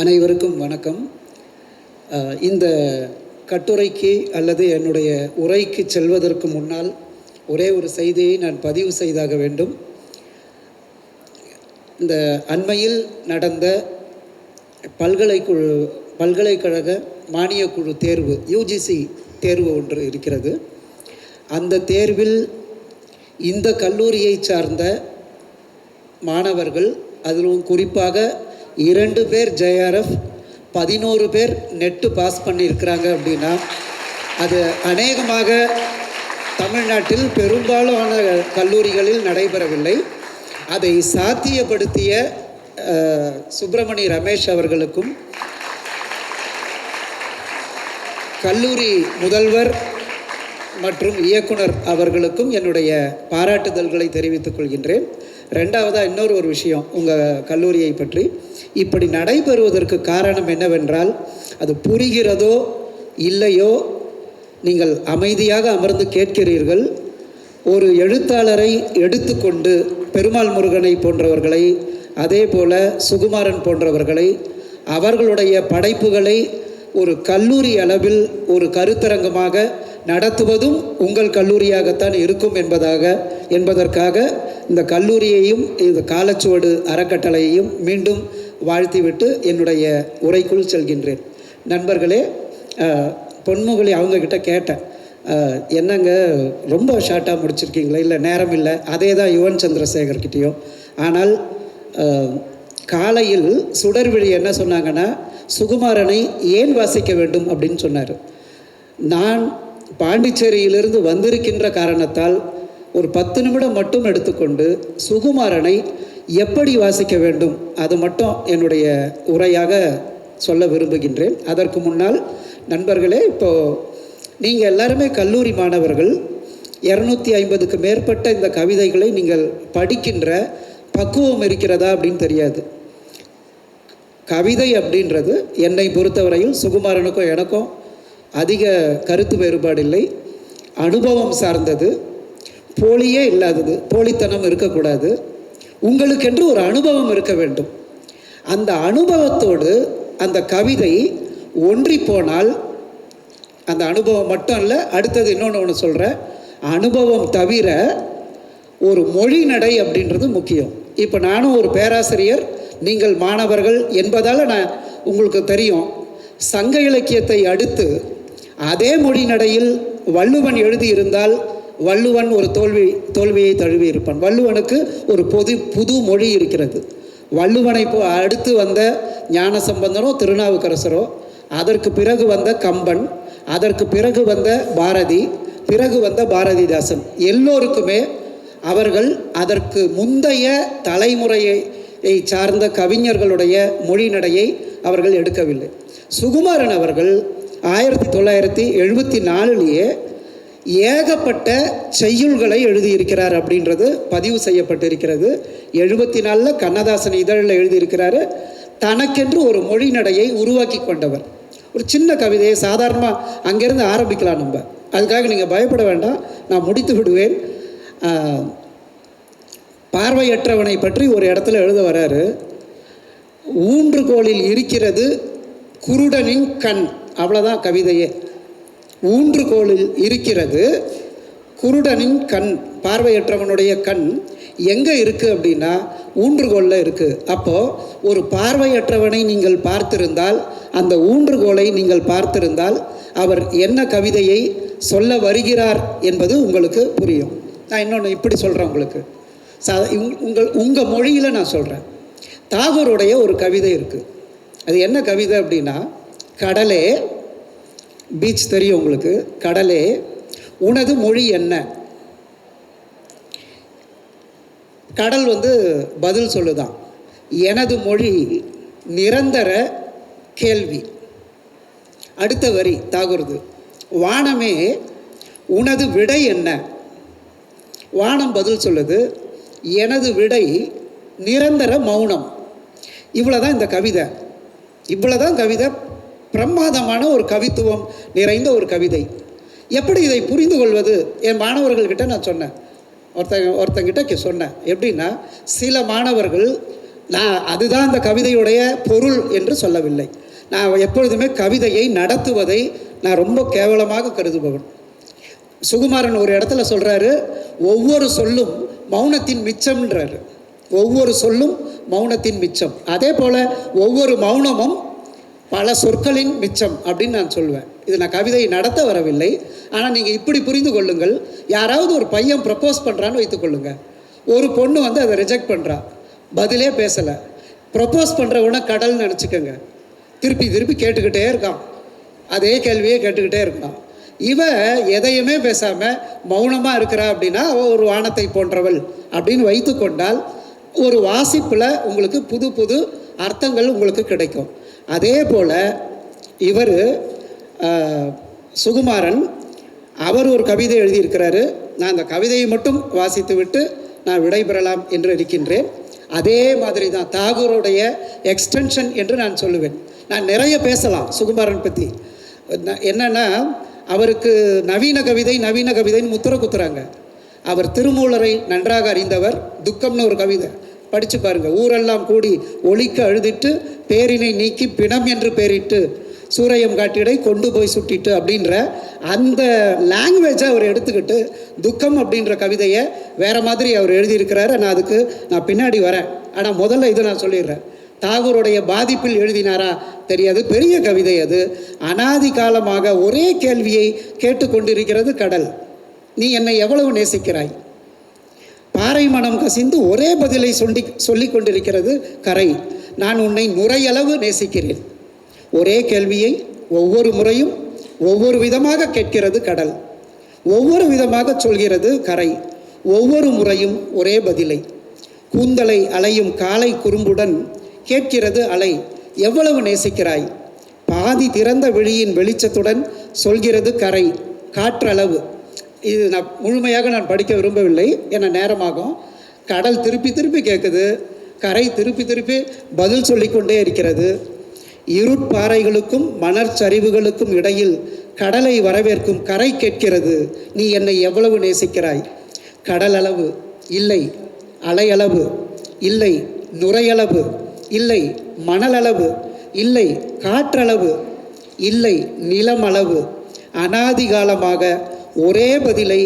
அனைவருக்கும் வணக்கம். இந்த கட்டுரைக்கு அல்லது என்னுடைய உரைக்கு செல்வதற்கு முன்னால் ஒரே ஒரு செய்தியை நான் பதிவு செய்தாக வேண்டும். இந்த அண்மையில் நடந்த பல்கலைக்குழு பல்கலைக்கழக மானியக்குழு தேர்வு யூஜிசி தேர்வு ஒன்று இருக்கிறது. அந்த தேர்வில் இந்த கல்லூரியை சார்ந்த மாணவர்கள் அதிலும் குறிப்பாக இரண்டு பேர் ஜேஆர்எஃப் பதினோரு பேர் நெட்டு பாஸ் பண்ணியிருக்கிறாங்க அப்படின்னா அது அநேகமாக தமிழ்நாட்டில் பெரும்பாலான கல்லூரிகளில் நடைபெறவில்லை. அதை சாத்தியப்படுத்திய சுப்பிரமணி ரமேஷ் அவர்களுக்கும் கல்லூரி முதல்வர் மற்றும் இயக்குனர் அவர்களுக்கும் என்னுடைய பாராட்டுதல்களை தெரிவித்துக் கொள்கின்றேன். ரெண்டாவதாக இன்னொரு ஒரு விஷயம் உங்கள் கல்லூரியை பற்றி. இப்படி நடைபெறுவதற்கு காரணம் என்னவென்றால் அது புரிகிறதோ இல்லையோ நீங்கள் அமைதியாக அமர்ந்து கேட்கிறீர்கள். ஒரு எழுத்தாளரை எடுத்துக்கொண்டு பெருமாள் முருகனை போன்றவர்களை அதே போல சுகுமாரன் போன்றவர்களை அவர்களுடைய படைப்புகளை ஒரு கல்லூரி அளவில் ஒரு கருத்தரங்கமாக நடத்துவதும் உங்கள் கல்லூரியாகத்தான் இருக்கும் என்பதாக என்பதற்காக இந்த கல்லூரியையும் இந்த காலச்சுவடு அறக்கட்டளையையும் மீண்டும் வாழ்த்திவிட்டு என்னுடைய உரைக்குள் செல்கின்றேன். நண்பர்களே அஹ், பொன்முகலி அவங்கக்கிட்ட கேட்டேன். என்னங்க ரொம்ப ஷார்ட்டாக முடிச்சிருக்கீங்களா? இல்லை நேரம் இல்லை. அதே தான் யுவன் சந்திரசேகர்கிட்டேயும். ஆனால் காலையில் சுடர்விழி என்ன சொன்னாங்கன்னா சுகுமாரனை ஏன் வாசிக்க வேண்டும்? அப்படின்னு சொன்னார். நான் பாண்டிச்சேரியிலிருந்து வந்திருக்கின்ற காரணத்தால் ஒரு பத்து நிமிடம் மட்டும் எடுத்துக்கொண்டு சுகுமாரனை எப்படி வாசிக்க வேண்டும் அது மட்டும் என்னுடைய உரையாக சொல்ல விரும்புகின்றேன். அதற்கு முன்னால் நண்பர்களே இப்போது நீங்கள் எல்லாருமே கல்லூரி மாணவர்கள் இரநூத்தி ஐம்பதுக்கு மேற்பட்ட இந்த கவிதைகளை நீங்கள் படிக்கின்ற பக்குவம் இருக்கிறதா அப்படின்னு தெரியாது. கவிதை அப்படின்றது என்னை பொறுத்தவரையில் சுகுமாரனுக்கும் எனக்கும் அதிக கருத்து வேறுபாடு இல்லை அனுபவம் சார்ந்தது. போலியே இல்லாதது போலித்தனம் இருக்கக்கூடாது. உங்களுக்கென்று ஒரு அனுபவம் இருக்க வேண்டும். அந்த அனுபவத்தோடு அந்த கவிதை ஒன்றி போனால் அந்த அனுபவம் மட்டும் இல்லை அடுத்தது இன்னொன்று ஒன்று சொல்கிறேன் அனுபவம் தவிர ஒரு மொழி நடை அப்படின்றது முக்கியம். இப்போ நானும் ஒரு பேராசிரியர் நீங்கள் மாணவர்கள் என்பதால் நான் உங்களுக்கு தெரியும். சங்க இலக்கியத்தை அடுத்து அதே மொழி நடையில் வள்ளுவன் எழுதியிருந்தால் வள்ளுவன் ஒரு தோல்வி தோல்வியை தழுவி இருப்பான். வள்ளுவனுக்கு ஒரு பொது புது மொழி இருக்கிறது. வள்ளுவனை போ அடுத்து வந்த ஞானசம்பந்தனோ திருநாவுக்கரசரோ அதற்கு பிறகு வந்த கம்பன் அதற்கு பிறகு வந்த பாரதி பிறகு வந்த பாரதிதாசன். எல்லோருக்குமே அவர்கள் அதற்கு முந்தைய தலைமுறையை சார்ந்த கவிஞர்களுடைய மொழி நடையை அவர்கள் எடுக்கவில்லை. சுகுமாரன் அவர்கள் ஆயிரத்தி தொள்ளாயிரத்தி எழுபத்தி நாலுலேயே ஏகப்பட்ட செய்யுள்களை எழுதியிருக்கிறார் அப்படின்றது பதிவு செய்யப்பட்டிருக்கிறது. எழுபத்தி நாலில் கண்ணதாசன் இதழில் எழுதியிருக்கிறாரு தனக்கென்று ஒரு மொழி நடையை உருவாக்கி கொண்டவர். ஒரு சின்ன கவிதையை சாதாரணமாக அங்கேருந்து ஆரம்பிக்கலாம் நம்ம. அதுக்காக நீங்கள் பயப்பட வேண்டாம் நான் முடித்து விடுவேன். பார்வையற்றவனை பற்றி ஒரு இடத்துல எழுத வராரு. ஊன்றுகோலில் இருக்கிறது குருடனின் கண். அவ்வளோதான் கவிதையே. ஊன்றுகோலில் இருக்கிறது. குருடனின் கண் பார்வையற்றவனுடைய கண் எங்கே இருக்குது அப்படின்னா ஊன்றுகோலில் இருக்குது அப்போது ஒரு பார்வையற்றவனை நீங்கள் பார்த்திருந்தால் அந்த ஊன்றுகோலை நீங்கள் பார்த்திருந்தால் அவர் என்ன கவிதையை சொல்ல வருகிறார் என்பது உங்களுக்கு புரியும். நான் இன்னொன்று இப்படி சொல்கிறேன் உங்களுக்கு. சா உங்- உங்கள் உங்கள் மொழியில் நான் சொல்கிறேன் தாகூருடைய ஒரு கவிதை இருக்குது அது என்ன கவிதை அப்படின்னா கடலே பீச் தெரியும் உங்களுக்கு. கடலே உனது மொழி என்ன? கடல் வந்து பதில் சொல்லுதான். எனது மொழி நிரந்தர கேள்வி. அடுத்த வரி தாகுறது வானமே உனது விடை என்ன? வானம் பதில் சொல்லுது எனது விடை நிரந்தர மௌனம். இவ்வளோதான் இந்த கவிதை. இவ்வளோதான் கவிதை. பிரமாதமான ஒரு கவித்துவம் நிறைந்த ஒரு கவிதை. எப்படி இதை புரிந்து கொள்வது என் மாணவர்கள்கிட்ட நான் சொன்னேன். ஒருத்தங்க ஒருத்தங்கிட்ட சொன்னேன். எப்படின்னா சில மாணவர்கள் நான் அதுதான் அந்த கவிதையுடைய பொருள் என்று சொல்லவில்லை. நான் எப்பொழுதுமே கவிதையை நடத்துவதை நான் ரொம்ப கேவலமாக கருதுபவன். சுகுமாரன் ஒரு இடத்துல சொல்கிறாரு ஒவ்வொரு சொல்லும் மௌனத்தின் மிச்சம்ன்றாரு. ஒவ்வொரு சொல்லும் மௌனத்தின் மிச்சம். அதே போல் ஒவ்வொரு மௌனமும் பல சொற்களின் மிச்சம் அப்படின்னு நான் சொல்லுவேன் இது நான் கவிதையை நடத்த வரவில்லை. ஆனால் நீங்கள் இப்படி புரிந்து கொள்ளுங்கள். யாராவது ஒரு பையன் ப்ரப்போஸ் பண்ணுறான்னு வைத்துக்கொள்ளுங்க ஒரு பொண்ணு வந்து அதை ரிஜெக்ட் பண்ணுறா பதிலே பேசலை. ப்ரப்போஸ் பண்ணுறவன கடல்னு நினச்சிக்கோங்க. திருப்பி திருப்பி கேட்டுக்கிட்டே இருக்கான். அதே கேள்வியே கேட்டுக்கிட்டே இருக்கான். இவ எதையுமே பேசாமல் மௌனமாக இருக்கிறா அப்படின்னா ஒரு வானத்தை போன்றவள் அப்படின்னு வைத்து கொண்டால் ஒரு வாசிப்பில் உங்களுக்கு புது புது அர்த்தங்கள் உங்களுக்கு கிடைக்கும். அதே போல் இவர் சுகுமாரன் அவர் ஒரு கவிதை எழுதியிருக்கிறாரு. நான் அந்த கவிதையை மட்டும் வாசித்து விட்டு நான் விடைபெறலாம் என்று இருக்கின்றேன். அதே மாதிரி தான் தாகூருடைய எக்ஸ்டென்ஷன் என்று நான் சொல்லுவேன். நான் நிறைய பேசலாம் சுகுமாரன் பற்றி என்னென்னா அவருக்கு நவீன கவிதை நவீன கவிதைன்னு முத்திர குத்துறாங்க. அவர் திருமூலரை நன்றாக அறிந்தவர் துக்கம்னு ஒரு கவிதை. படித்து பாருங்கள் ஊரெல்லாம் கூடி ஒழிக்க அழுதிட்டு பேரினை நீக்கி பிணம் என்று பேரிட்டு சூரையம் காட்டிடை கொண்டு போய் சுட்டிட்டு அப்படின்ற அந்த லாங்குவேஜை அவர் எடுத்துக்கிட்டு துக்கம் அப்படின்ற கவிதையை வேற மாதிரி அவர் எழுதியிருக்கிறாரு. நான் அதுக்கு நான் பின்னாடி வரேன். ஆனால் முதல்ல இதை நான் சொல்லிடுறேன். தாகூருடைய பாதிப்பில் எழுதினாரா? தெரியாது. பெரிய கவிதை அது. அனாதி காலமாக ஒரே கேள்வியை கேட்டுக்கொண்டிருக்கிறது கடல். நீ என்னை எவ்வளவு நேசிக்கிறாய்? பாறை மனம் கசிந்து ஒரே பதிலை சொல்லி சொல்லிக் கொண்டிருக்கிறது கரை. நான் உன்னை நுரையளவு நேசிக்கிறேன். ஒரே கேள்வியை ஒவ்வொரு முறையும் ஒவ்வொரு விதமாக கேட்கிறது கடல். ஒவ்வொரு விதமாக சொல்கிறது கரை. ஒவ்வொரு முறையும் ஒரே பதிலை. கூந்தலை அலையும் காலை குறும்புடன் கேட்கிறது அலை. எவ்வளவு நேசிக்கிறாய்? பாதி திறந்த விழியின் வெளிச்சத்துடன் சொல்கிறது கரை. காற்றளவு. இது நான் முழுமையாக நான் படிக்க விரும்பவில்லை. என நேரமாகும். கடல் திருப்பி திருப்பி கேட்குது கரை திருப்பி திருப்பி பதில் சொல்லிக்கொண்டே இருக்கிறது. இருட்பாறைகளுக்கும் மணற்சரிவுகளுக்கும் இடையில் கடலை வரவேற்கும் கரை கேட்கிறது. நீ என்னை எவ்வளவு நேசிக்கிறாய்? கடல் அளவு இல்லை. அலையளவு இல்லை. நுரையளவு இல்லை. மணலளவு இல்லை. காற்றளவு இல்லை. நிலமளவு. அனாதிகாலமாக ஒரே பதிலை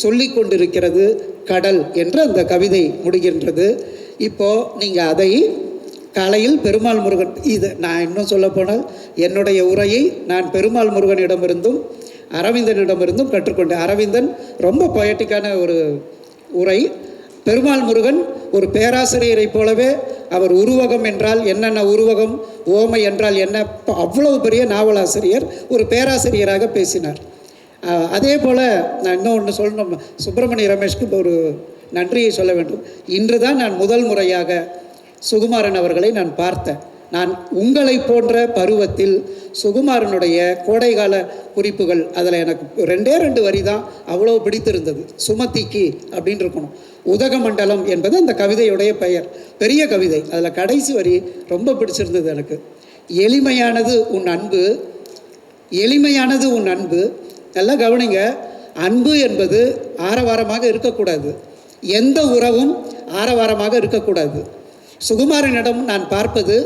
சொல்லி கொண்டிருக்கிறது கடல் என்று அந்த கவிதை முடிகின்றது. இப்போ நீங்கள் அதை காலையில் பெருமாள் முருகன் இது நான் இன்னும் சொல்ல போனால் என்னுடைய உரையை நான் பெருமாள் முருகனிடமிருந்தும் அரவிந்தனிடமிருந்தும் கற்றுக்கொண்டேன். அரவிந்தன் ரொம்ப பொயட்டிக்கான ஒரு உரை. பெருமாள் முருகன் ஒரு பேராசிரியரைப் போலவே அவர் உருவகம் என்றால் என்னென்ன உருவகம் ஓமை என்றால் என்ன அவ்வளவு பெரிய நாவலாசிரியர் ஒரு பேராசிரியராக பேசினார். அதே போல் நான் இன்னும் ஒன்று சொல்லணும். சுப்பிரமணிய ரமேஷ்க்கு ஒரு நன்றியை சொல்ல வேண்டும். இன்று தான் நான் முதல் முறையாக சுகுமாரன் அவர்களை நான் பார்த்தேன். நான் உங்களை போன்ற பருவத்தில் சுகுமாரனுடைய கோடைகால குறிப்புகள் அதில் எனக்கு ரெண்டே ரெண்டு வரி தான் அவ்வளோ பிடித்திருந்தது. சுமதிக்கு அப்படின்னு இருக்கணும். உதகமண்டலம் என்பது அந்த கவிதையுடைய பெயர். பெரிய கவிதை. அதில் கடைசி வரி ரொம்ப பிடிச்சிருந்தது எனக்கு. எளிமையானது உன் அன்பு எளிமையானது உன் அன்பு நல்லா கவனிங்க அன்பு என்பது ஆரவாரமாக இருக்கக்கூடாது. எந்த உறவும் ஆரவாரமாக இருக்கக்கூடாது. சுகுமாரனிடம் நான் பார்ப்பது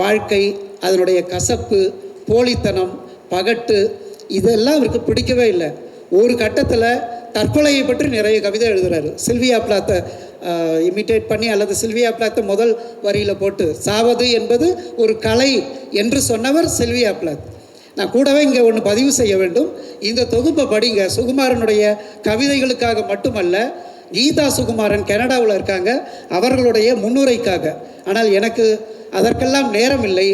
வாழ்க்கை அதனுடைய கசப்பு போலித்தனம் பகட்டு இதெல்லாம் அவருக்கு பிடிக்கவே இல்லை. ஒரு கட்டத்தில் தற்கொலையை பற்றி நிறைய கவிதை எழுதுகிறாரு சில்வியா பிளாத்தை இமிட்டேட் பண்ணி அல்லது சில்வியா பிளாத்தை முதல் வரியில் போட்டு சாவது என்பது ஒரு கலை என்று சொன்னவர் சில்வியா பிளாத். நான் கூடவே இங்கே ஒன்று பதிவு செய்ய வேண்டும். இந்த தொகுப்பை படிங்க. சுகுமாரனுடைய கவிதைகளுக்காக மட்டுமல்ல கீதா சுகுமாரன் கனடாவில் இருக்காங்க. அவர்களுடைய முன்னுரைக்காக. ஆனால் எனக்கு அதற்கெல்லாம் நேரம் இல்லை.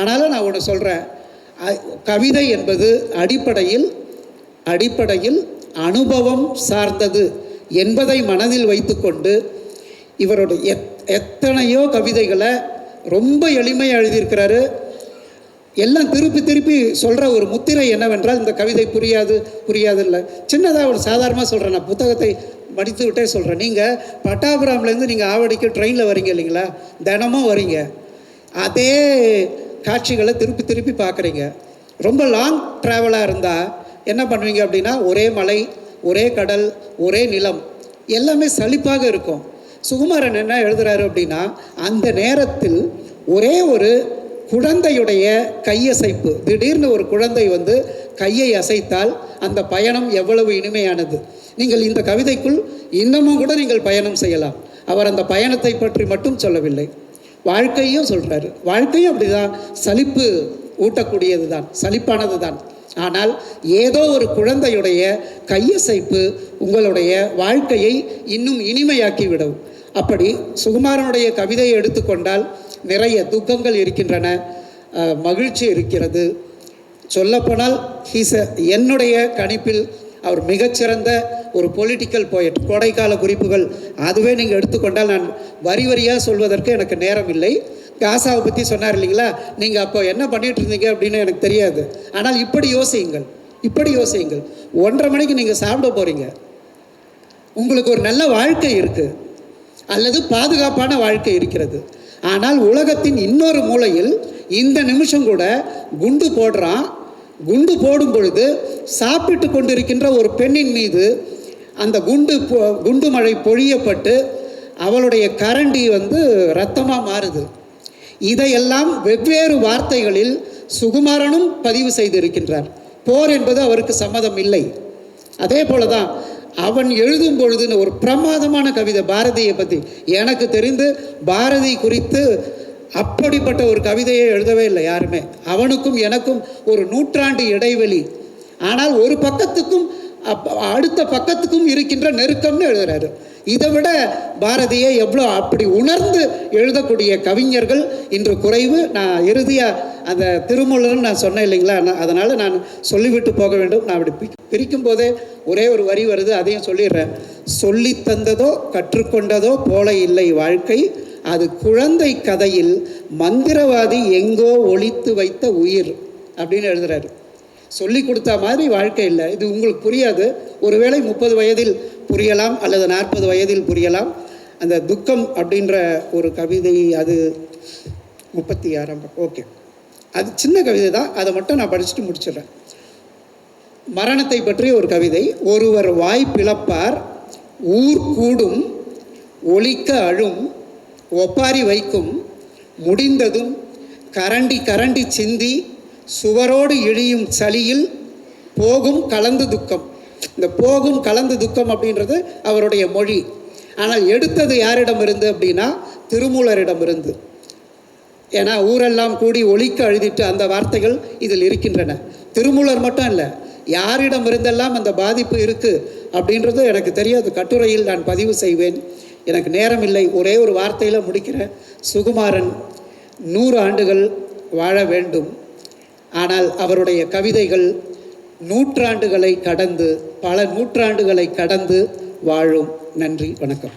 ஆனாலும் நான் ஒன்று சொல்கிறேன் கவிதை என்பது அடிப்படையில் அடிப்படையில் அனுபவம் சார்ந்தது என்பதை மனதில் வைத்துக்கொண்டு இவருடைய எத் எத்தனையோ கவிதைகளை ரொம்ப எளிமையாக எழுதியிருக்கிறாரு. எல்லாம் திருப்பி திருப்பி சொல்கிற ஒரு முத்திரை என்னவென்றால் இந்த கவிதை புரியாது புரியாது இல்லை சின்னதாக ஒரு சாதாரணமாக சொல்கிறேன் நான் புத்தகத்தை படித்து விட்டே சொல்கிறேன் நீங்கள் பட்டாபுரம்லேருந்து நீங்கள் ஆவடிக்கு ட்ரெயினில் வரீங்க இல்லைங்களா? தினமும் வரீங்க. அதே காட்சிகளை திருப்பி திருப்பி பார்க்குறீங்க. ரொம்ப லாங் ட்ராவலாக இருந்தால் என்ன பண்ணுவீங்க அப்படின்னா ஒரே மலை ஒரே கடல் ஒரே நிலம் எல்லாமே சலிப்பாக இருக்கும். சுகுமாரன் என்ன எழுதுகிறாரு அப்படின்னா அந்த நேரத்தில் ஒரே ஒரு குழந்தையுடைய கையசைப்பு. திடீர்னு ஒரு குழந்தை வந்து கையை அசைத்தால் அந்த பயணம் எவ்வளவு இனிமையானது. நீங்கள் இந்த கவிதைக்குள் இன்னமும் கூட நீங்கள் பயணம் செய்யலாம். அவர் அந்த பயணத்தை பற்றி மட்டும் சொல்லவில்லை. வாழ்க்கையும் சொல்கிறாரு வாழ்க்கையும் அப்படிதான். சலிப்பு ஊட்டக்கூடியது தான் சலிப்பானது தான் ஆனால் ஏதோ ஒரு குழந்தையுடைய கையசைப்பு உங்களுடைய வாழ்க்கையை இன்னும் இனிமையாக்கி விடும். அப்படி சுகுமாரனுடைய கவிதையை எடுத்துக்கொண்டால் நிறைய துக்கங்கள் இருக்கின்றன மகிழ்ச்சி இருக்கிறது. சொல்லப்போனால் ஹீஸ் என்னுடைய கணிப்பில் அவர் மிகச்சிறந்த ஒரு பொலிட்டிக்கல் போயட் கோடைக்கால குறிப்புகள் அதுவே நீங்கள் எடுத்துக்கொண்டால் நான் வரி வரியாக சொல்வதற்கு எனக்கு நேரம் இல்லை. காசாவை பற்றி சொன்னார் இல்லைங்களா? நீங்கள் அப்போ என்ன பண்ணிட்டு இருந்தீங்க அப்படின்னு எனக்கு தெரியாது. ஆனால் இப்படி யோசியுங்கள் இப்படி யோசியுங்கள். ஒன்றரை மணிக்கு நீங்கள் சாப்பிட போகிறீங்க உங்களுக்கு ஒரு நல்ல வாழ்க்கை இருக்குது அல்லது பாதுகாப்பான வாழ்க்கை இருக்கிறது. ஆனால் உலகத்தின் இன்னொரு மூலையில் இந்த நிமிஷம் கூட குண்டு போடுறான். குண்டு போடும் பொழுது சாப்பிட்டு கொண்டிருக்கின்ற ஒரு பெண்ணின் மீது அந்த குண்டு குண்டு மழை பொழியப்பட்டு அவளுடைய கரண்டி வந்து ரத்தமாக மாறுது. இதையெல்லாம் வெவ்வேறு வார்த்தைகளில் சுகுமாரனும் பதிவு செய்திருக்கின்றார். போர் என்பது அவருக்கு சம்மதம் இல்லை. அதே போல தான் அவன் எழுதும் பொழுதுன்னு ஒரு பிரமாதமான கவிதை பாரதியை பற்றி எனக்கு தெரிந்து பாரதி குறித்து அப்படிப்பட்ட ஒரு கவிதையை எழுதவே இல்லை யாருமே. அவனுக்கும் எனக்கும் ஒரு நூற்றாண்டு இடைவெளி. ஆனால் ஒரு பக்கத்துக்கும் அடுத்த பக்கத்துக்கும் இருக்கின்ற நெருக்கம்னு எழுதுறாரு. இதை விட பாரதியை எவ்வளோ அப்படி உணர்ந்து எழுதக்கூடிய கவிஞர்கள் இன்று குறைவு. நான் இறுதியாக அந்த திருமூலர்னு நான் சொன்னேன் இல்லைங்களா? நான் அதனால் நான் சொல்லிவிட்டு போக வேண்டும். நான் அப்படி பிரிக்கும் போதே ஒரே ஒரு வரி வருது அதையும் சொல்லிடுறேன். சொல்லி தந்ததோ கற்றுக்கொண்டதோ போல இல்லை வாழ்க்கை. அது குழந்தை கதையில் மந்திரவாதி எங்கோ ஒழித்து வைத்த உயிர். அப்படின்னு எழுதுறாரு. சொல்லி கொடுத்த மாதிரி வாழ்க்கை இல்லை. இது உங்களுக்கு புரியாது. ஒருவேளை முப்பது வயதில் புரியலாம் அல்லது நாற்பது வயதில் புரியலாம். அந்த துக்கம் அப்படின்ற ஒரு கவிதை அது முப்பத்தி ஆறாம் ஓகே. அது சின்ன கவிதை தான். அதை மட்டும் நான் படிச்சுட்டு முடிச்சிடுறேன். மரணத்தை பற்றி ஒரு கவிதை. ஒருவர் வாய் பிளப்பார் ஊர் கூடும் ஒழிக்க அழும் ஒப்பாரி வைக்கும் முடிந்ததும் கரண்டி கரண்டி சிந்தி சுவரோடு இழியும் சளியில் போகும் கலந்து துக்கம். இந்த போகும் கலந்து துக்கம் அப்படின்றது அவருடைய மொழி. ஆனால் எடுத்தது யாரிடம் இருந்து அப்படின்னா திருமூலரிடமிருந்து. ஏன்னா ஊரெல்லாம் கூடி ஒழிக்க அழுதிட்டு அந்த வார்த்தைகள் இதில் இருக்கின்றன. திருமூலர் மட்டும் இல்லை யாரிடம் இருந்தெல்லாம் அந்த பாதிப்பு இருக்குது அப்படின்றது எனக்கு தெரியாது. கட்டுரையில் நான் பதிவு செய்வேன். எனக்கு நேரம் இல்லை ஒரே ஒரு வார்த்தையில் முடிக்கிறேன் சுகுமாரன் நூறு ஆண்டுகள் வாழ வேண்டும். ஆனால் அவருடைய கவிதைகள் நூற்றாண்டுகளை கடந்து பல நூற்றாண்டுகளை கடந்து வாழும். நன்றி வணக்கம்.